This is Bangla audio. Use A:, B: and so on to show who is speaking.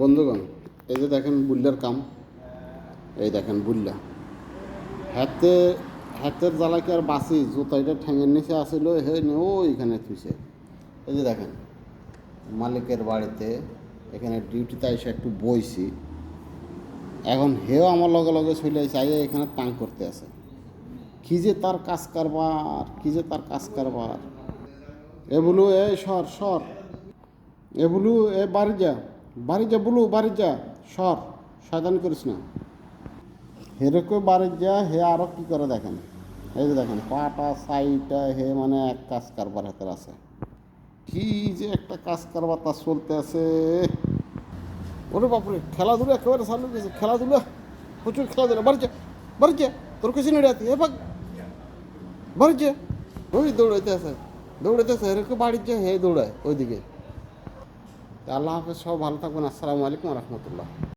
A: বন্ধুগণ, এই যে দেখেন বুল্লার কাম, এই দেখেন বুল্লা। হাতে, হাতের জ্বালা কি আর বাসি জুতাইটা ঠ্যাঙের নিচে আসিল, হে নে এখানে থুইছে। এই যে দেখেন, মালিকের বাড়িতে এখানে ডিউটিতে এসে একটু বইছি। এখন হেও আমার লগে লগে চলে আসে এখানে তাং করতে আছে। কি যে তার কাজ কারবার, কি যে তার কাজ কারবার। এ বলু, এ সর সর। এ বলু, এ বাড়ি যা। বাড়ি যা বলু বাড়ি যা সর, শয়তান করিস না। হেরকম বাড়ি যা হে আরও কি করে দেখেন? এই যে দেখেন, পাটা, সাইটা, হে মানে এক কাজ কারবার হাতের আছে। কি যে একটা কাজ কারবার তার চলতে আছে। ওরে বাপরে, খেলাধুলা একেবারে চালু গেছে খেলাধুলা। প্রচুর খেলাধুলা। বাড়ি যা বাড়ি যা তোর কিছু নেই রাতে, এ ভাগ। বাড়ি যা ওই দৌড়াইতে আছে দৌড়াইতে আছে এরকম বাড়ির যা হে দৌড়ায়, ওইদিকে। আল্লাহ হাফেজ সব ভালো থাকবেন। আসসালামু আলাইকুম রহমতুল্লাহ।